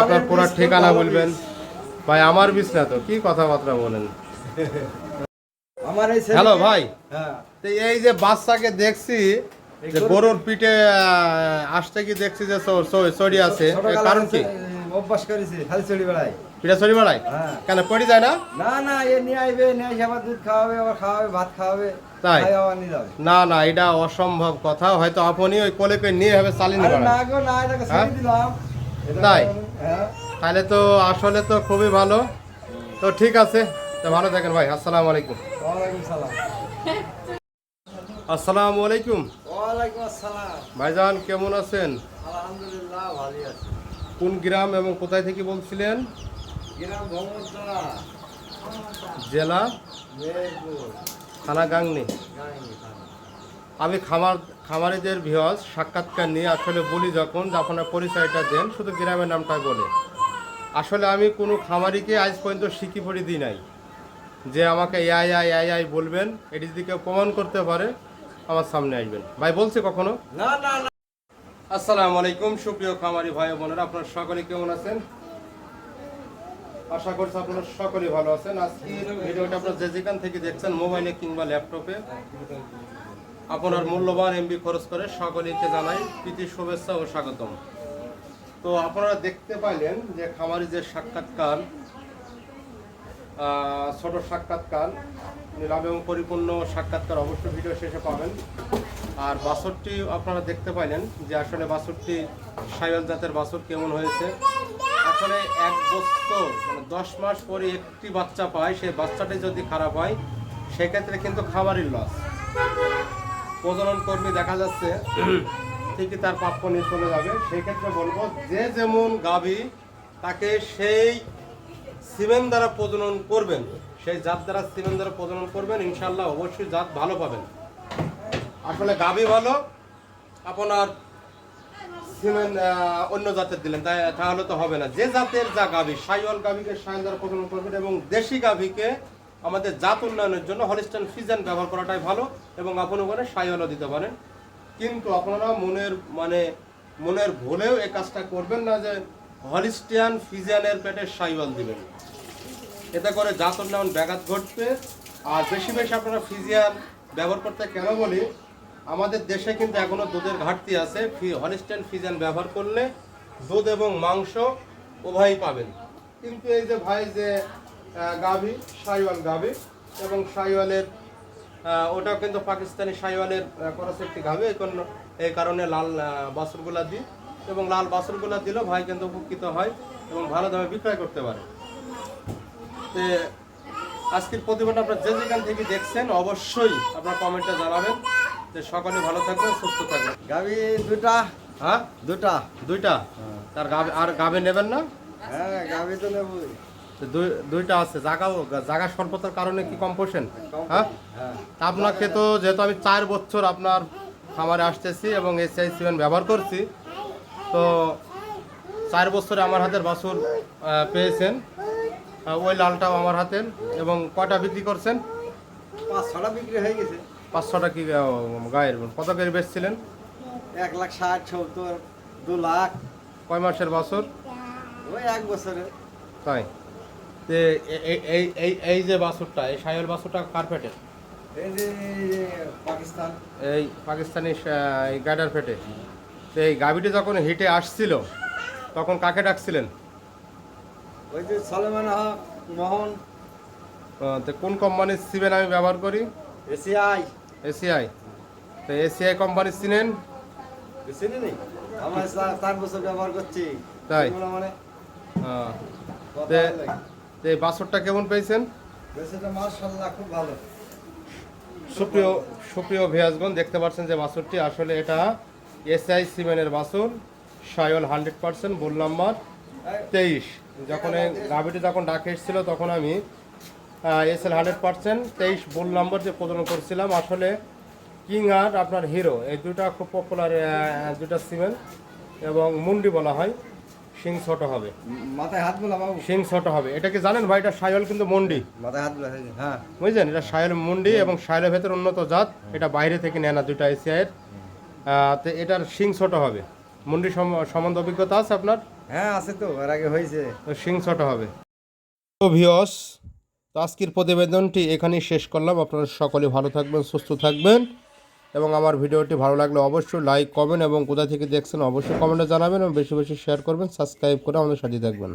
আপনার পুরো ঠিকানা বলবেন। ভাই আমার বিষ না তো কি কথাবার্তা বলেন? আমার এই হ্যালো ভাই। হ্যাঁ। এই যে বাচ্চাকে দেখছি যে গরুর পিঠে আসতে কি দেখছি যে চড়ি আছে কারণ কি? আছে, অভ্যাস করেছি খালি চড়ি বেড়াই পিঠে চড়ি বেড়ায়? হ্যাঁ। কেন পড়ি যায় না? না না এ নিয়ে আইবে নিয়ে এসে আবার দুধ খাওয়াবে আবার খাওয়াবে ভাত খাওয়াবে তাই? না না এটা অসম্ভব কথা। হয়তো আপনি ওই কোলে করে নিয়ে হবে চালিয়ে না গো না এটাকে হ্যাঁ? ছেড়ে দিলাম। তাই? হ্যাঁ তাহলে তো আসলে তো খুবই ভালো। তো ঠিক আছে তো ভালো থাকেন ভাই আসসালামু আলাইকুম। আসসালামু আলাইকুম। ভাইজান কেমন আছেন? আলহামদুলিল্লাহ ভালোই আছি। কোন গ্রাম এবং কোথায় থেকে বলছিলেন? গ্রাম জেলা? থানা গাংনি। আমি খামার খামারিদের ভিওয়াজ সাক্ষাৎকার নিয়ে আসলে বলি যখন যে আপনার পরিচয়টা দেন শুধু গ্রামের নামটা বলে। আসলে আমি কোনো খামারিকে আজ পর্যন্ত শিখি পড়ি দিই নাই। যে আমাকে এআই আই আই আই বলবেন এটি যদি কেউ প্রমাণ করতে পারে আমার সামনে আসবেন। ভাই বলছে কখনো? না না না। আসসালামু আলাইকুম সুপ্রিয় খামারি ভাই ও বোনেরা আপনারা সকলে কেমন আছেন? আশা করছি আপনারা সকলেই ভালো আছেন। আজকে ভিডিওটা আপনারা যে যেখান থেকে দেখছেন মোবাইলে কিংবা ল্যাপটপে। আপনার মূল্যবান এমবি খরচ করে সকলেকে জানাই প্রীতি, শুভেচ্ছা ও স্বাগতম। তো আপনারা দেখতে পাইলেন যে খামারি যে সাক্ষাৎকার ছোট সাক্ষাৎকার, নিলাম এবং পরিপূর্ণ সাক্ষাৎকার অবশ্যই ভিডিও শেষে পাবেন। আর বাছরটি আপনারা দেখতে পাইলেন যে আসলে বাছরটি সাইওয়াল জাতের বাছর কেমন হয়েছে। আসলে এক বছর মানে দশ মাস পরে একটি বাচ্চা পায়, সেই বাচ্চাটি যদি খারাপ হয়, সেক্ষেত্রে কিন্তু খামারির লস প্রজনন কর্মী দেখা যাচ্ছে, ঠিকই তার প্রাপ্য নিয়ে চলে যাবে। সেই ক্ষেত্রে বলব, যে যেমন গাভী, তাকে সেই সিমেন্ট দ্বারা প্রজনন করবেন। সেই জাত দ্বারা সিমেন্ট দ্বারা প্রজনন করবেন, ইনশাল্লাহ অবশ্যই জাত ভালো পাবেন। আসলে গাভী ভালো, আপনার সিমেন্ট অন্য জাতের দিলেন, তাই তাহলে তো হবে না। যে জাতের যা গাভী, সাইওয়াল গাভীকে সাইল দ্বারা প্রজনন করবেন এবং দেশি গাভীকে আমাদের জাত উন্নয়নের জন্য হলিস্টান ফিজান ব্যবহার করাটাই ভালো এবং আপনি ওখানে সাইওয়ালও দিতে পারেন। কিন্তু আপনারা মনের মানে মনের ভুলেও এই কাজটা করবেন না যে হলিস্টিয়ান ফিজিয়ানের পেটে সাইওয়াল দিবেন। এতে করে জাত উন্নয়ন ব্যাঘাত ঘটবে। আর বেশি বেশি আপনারা ফিজিয়ান ব্যবহার করতে কেন বলি? আমাদের দেশে কিন্তু এখনও দুধের ঘাটতি আছে। হলিস্টেন ফিজিয়ান ব্যবহার করলে দুধ এবং মাংস উভয়ই পাবেন। কিন্তু এই যে ভাই যে গাভী সাইওয়াল গাভী এবং সাইওয়ালের ওটাও কিন্তু পাকিস্তানি সাইওয়ালের করস একটি গাভী। এই কারণে- এই কারণে লাল বাছুরগুলা দিই এবং লাল বাছুরগুলা দিলেও ভাই কিন্তু উপকৃত হয় এবং ভালো দামে বিক্রয় করতে পারে। তে আজকের প্রতিবেদন আপনার যে যেখান থেকে দেখছেন অবশ্যই আপনার কমেন্টে জানাবেন। যে সকলে ভালো থাকবেন সুস্থ থাকবেন। গাবি দুটা হ্যাঁ? দুটা দুইটা? তার গাবে আর গাবে নেবেন না? হ্যাঁ গাবি তো নেবই। দুইটা আছে। জায়গা জায়গা স্বল্পতার কারণে কি কম্পোশন হ্যাঁ? হ্যাঁ আপনাকে তো যেহেতু আমি চার বছর আপনার খামারে আসতেছি এবং এসআই সিমেন্ট ব্যবহার করছি তো চার বছরে আমার হাতের বাছুর পেয়েছেন। ওই লালটাও আমার হাতের এবং কয়টা বিক্রি করছেন? পাঁচ ছটা বিক্রি হয়ে গেছে। পাঁচ ছটা কি গায়ের কত করে বেচছিলেন? এক লাখ ষাট সত্তর দু লাখ। কয় মাসের বাছুর? ওই এক বছরে। তাই? এ- এই এই এই যে বাছুরটা এই সাহেল বাছুরটা কার্পেটের এই যে পাকিস্তান। এই পাকিস্তানি গাডার ফেটে তো এই গাভিটি যখন হিটে আসছিল তখন কাকে ডাকছিলেন? ওই যে সলেমান হক মোহন। তো কোন কোম্পানির সিমেন্ট আমি ব্যবহার করি? এসিআই। এসিআই। তো এসিআই কোম্পানি চিনেন? চিনি নেই আমরা চার বছর ব্যবহার করছি। তাই? মানে কথা তে- এই বাছরটা কেমন পেয়েছেন? খুব ভালো। সুপ্রিয় সুপ্রিয় ভিয়াজগণ দেখতে পাচ্ছেন যে বাছরটি আসলে এটা এসআই সিমেন্টের বাছর সায়ল হান্ড্রেড পার্সেন্ট বোল নাম্বার তেইশ। যখন এই গাভিটি যখন ডাকে এসেছিল তখন আমি এস এল হান্ড্রেড পার্সেন্ট তেইশ বোল নাম্বার যে প্রদান করছিলাম আসলে কিং আর আপনার হিরো এই দুটা খুব পপুলার দুটা সিমেন্ট এবং মুন্ডি বলা হয়। সিং ছোট হবে। মাথায় হাত বোলা বাবু। সিং ছোট হবে। এটা কি জানেন ভাই? এটা সায়ল কিন্তু মন্ডি। মাথায় হাত বোলা হ্যাঁ। বুঝলেন? এটা সায়ল মুন্ডি এবং সায়লের ভেতর উন্নত জাত। এটা বাইরে থেকে নেয় না দুইটা এসিআইয়ের। তো এটার শিং ছোট হবে। মুন্ডি সম- সম্বন্ধে অভিজ্ঞতা আছে আপনার? হ্যাঁ আছে তো। এর আগে হয়েছে। সিং ছোট হবে। তো ভিওস তো আজকের প্রতিবেদনটি এখানেই শেষ করলাম। আপনারা সকলে ভালো থাকবেন সুস্থ থাকবেন। এবং আমার ভিডিওটি ভালো লাগলে অবশ্যই লাইক কমেন্ট এবং কোথা থেকে দেখছেন অবশ্যই কমেন্টে জানাবেন এবং বেশি বেশি শেয়ার করবেন সাবস্ক্রাইব করে আমাদের সাথে থাকবেন।